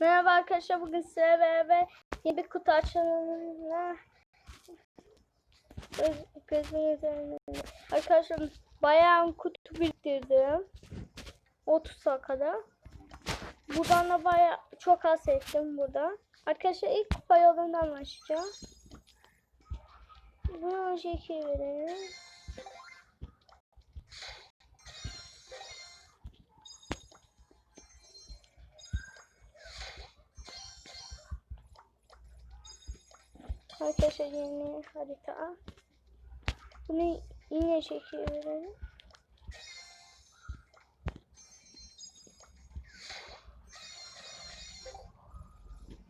Merhaba arkadaşlar bugün size beraber yeni bir kutu açılımına göz, gözümün üzerine arkadaşlar bayağı kutu biriktirdim. 30'a kadar. Buradan da bayağı çok az ettim burada. Arkadaşlar ilk kupa yolundan başlayacağım bunu şekil verelim Arkadaşlar yeni harita. Bunu yine verelim.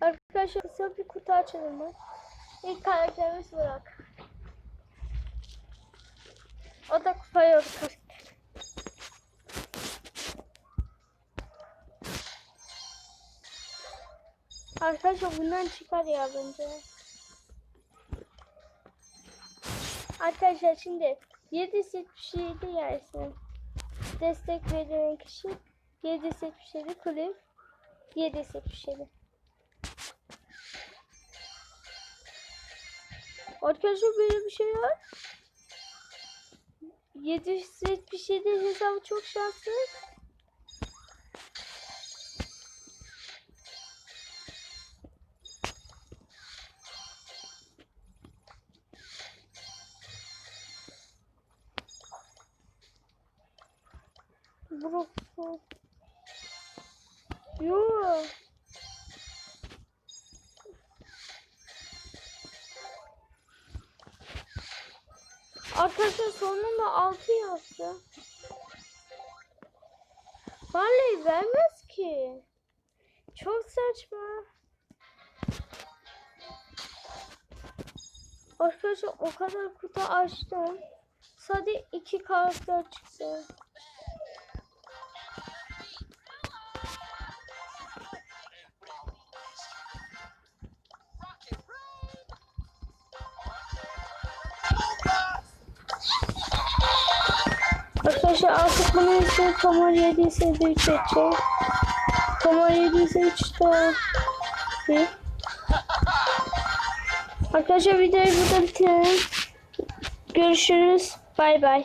Arkadaşlar kısa bir kutu açalım. İlk karakterimiz Burak. O da kupa yolu karakter. Arkadaşlar bundan çıkar ya bence. Arkadaşlar şimdi 777 yersin. Destek verilen kişi 777 kulüp 777. Arkadaşlar böyle bir şey var. 777 hesabı çok şanslı. Bro. Yo. Arkadaşlar sonunda 6 yazdı. Vallahi vermez ki. Çok saçma. Arkadaşlar o kadar kutu açtım. Sadece iki karakter çıktı. Bunun için Tomar 7 ise 3 seçecek. Tomar 7 ise 3 daha. Bir. Arkadaşlar videoyu burada bitirelim. Görüşürüz. Bay bay.